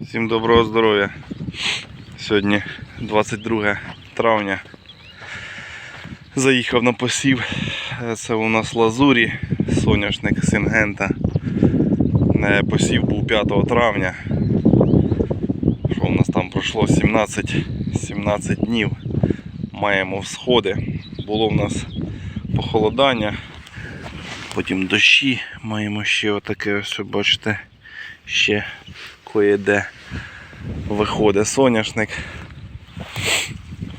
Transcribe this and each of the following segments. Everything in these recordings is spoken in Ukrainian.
Всім доброго здоров'я. Сьогодні 22 травня. Заїхав на посів. Е, Це у нас лазурі, соняшник Сингента. Е, Посів був 5 травня. Що у нас там пройшло 17, 17 днів. Маємо всходи. Було в нас похолодання, потім дощі. Маємо ще отаке ось, бачите, ще кое-де виходить соняшник.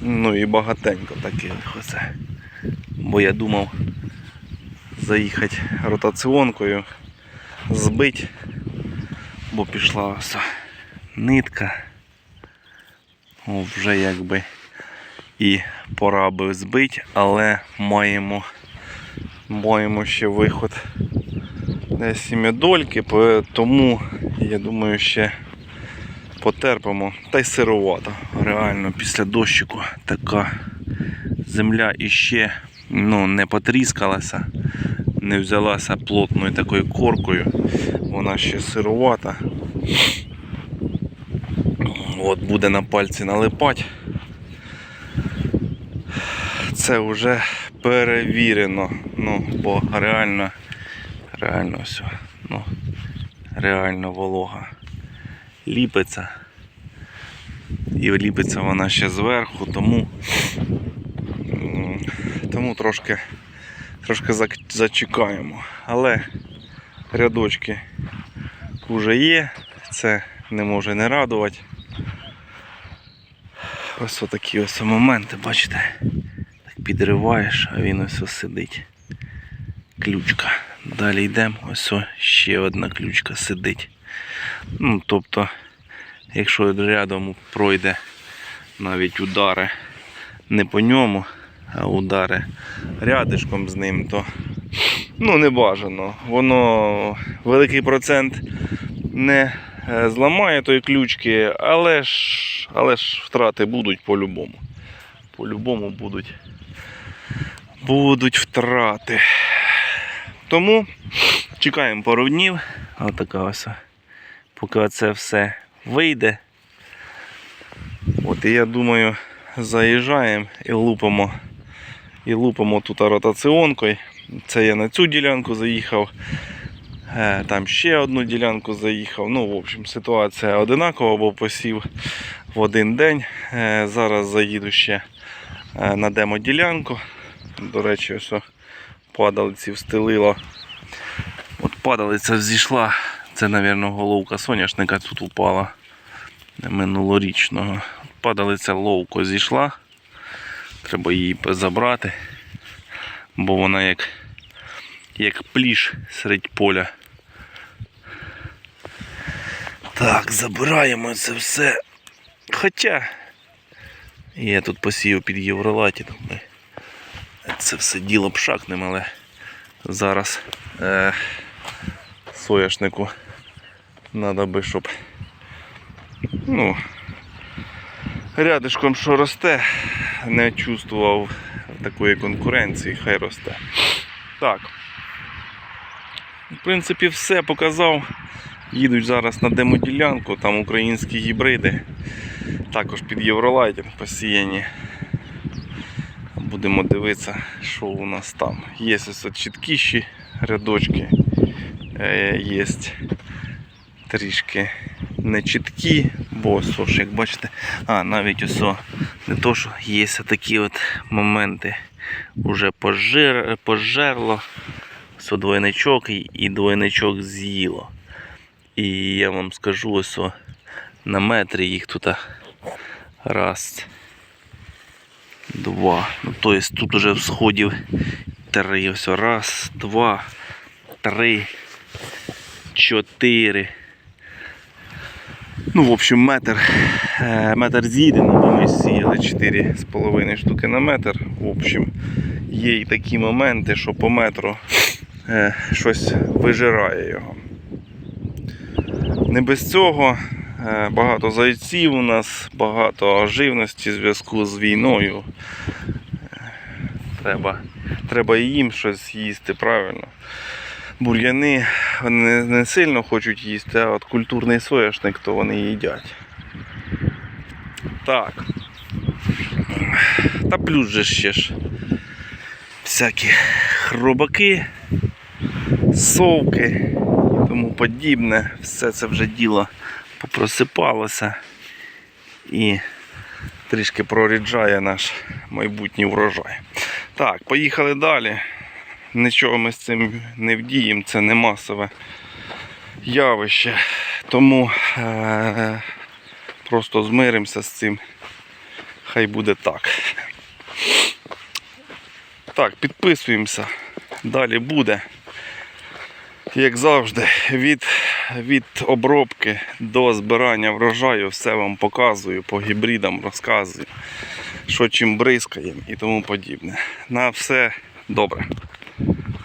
Ну і багатенько таких оце. Бо я думав заїхати ротаціонкою, збити, бо пішла ось нитка. О, вже якби і пора би збити, але маємо, маємо ще виход сім'ядольки, тому я думаю, ще потерпимо. Та й сировато. Реально після дощику така земля іще ну, не потріскалася, не взялася плотною такою коркою. Вона ще сировата. От буде на пальці налипати. Це вже перевірено. Ну, бо реально, реально все. Ну, реально волога. Ліпиться. І ліпиться вона ще зверху, тому, тому трошки, трошки зачекаємо. Але рядочки вже є, це не може не радувати. Ось такі ось моменти, бачите, так підриваєш, а він ось сидить. Ключка. Далі йдемо, ось ще одна ключка сидить. Ну, тобто, якщо рядом пройде навіть удари не по ньому, а удари рядишком з ним, то ну, не бажано. Воно великий процент не е, зламає тої ключки, але ж, але ж втрати будуть по-любому. По-любому будуть, будуть втрати. Тому чекаємо пару днів. Отака ось. Поки це все вийде. От і я думаю, заїжджаємо і лупимо. І лупимо тут ротаціонкою. Це я на цю ділянку заїхав. Е, Там ще одну ділянку заїхав. Ну, в общем, ситуація одинакова, бо посів в один день. Е, Зараз заїду ще е, на демо-ділянку. До речі, ось падалиці встелило. От падалиця зійшла. Це, мабуть, головка соняшника тут упала минулорічного. Падалиця ловко зійшла. Треба її забрати, бо вона як, як пліш серед поля. Так, забираємо це все. Хоча я тут посів під Євролаті, ми це все діло пшакнемо, але зараз е, соняшнику треба би, щоб ну, рядишком, що росте, не чувствував такої конкуренції, хай росте. Так. В принципі, все показав. Їдуть зараз на демоділянку, там українські гібриди. Також під Євролайтінг посіяні. Будемо дивитися, що у нас там. Є ось чіткіші рядочки, е, є трішки нечіткі, бо ось, як бачите, а навіть ось не то, що є такі от моменти. Уже пожир, пожерло. Ось двойничок і, двойничок з'їло. І я вам скажу ось на метрі їх тут раз, два. Ну, тобто тут уже всходів три. Ось раз, два, три, чотири. Ну, в общем, метр, е, метр з'їдено, ми сіяли 4,5 штуки на метр. В общем, є і такі моменти, що по метру е, щось вижирає його. Не без цього багато зайців у нас, багато живності в зв'язку з війною. Е, Треба, треба їм щось їсти правильно. бур'яни вони не- сильно хочуть їсти, а от культурний соняшник, то вони їдять. Так. Та плюс же ще ж всякі хробаки, совки і тому подібне. Все це вже діло попросипалося і трішки проріджає наш майбутній врожай. Так, поїхали далі. Нічого ми з цим не вдіємо, це не масове явище. Тому е- просто змиримося з цим. Хай буде так. Так, підписуємося. Далі буде. Як завжди, від, від обробки до збирання врожаю все вам показую, по гібридам розказую, що чим бризкаємо і тому подібне. На все добре.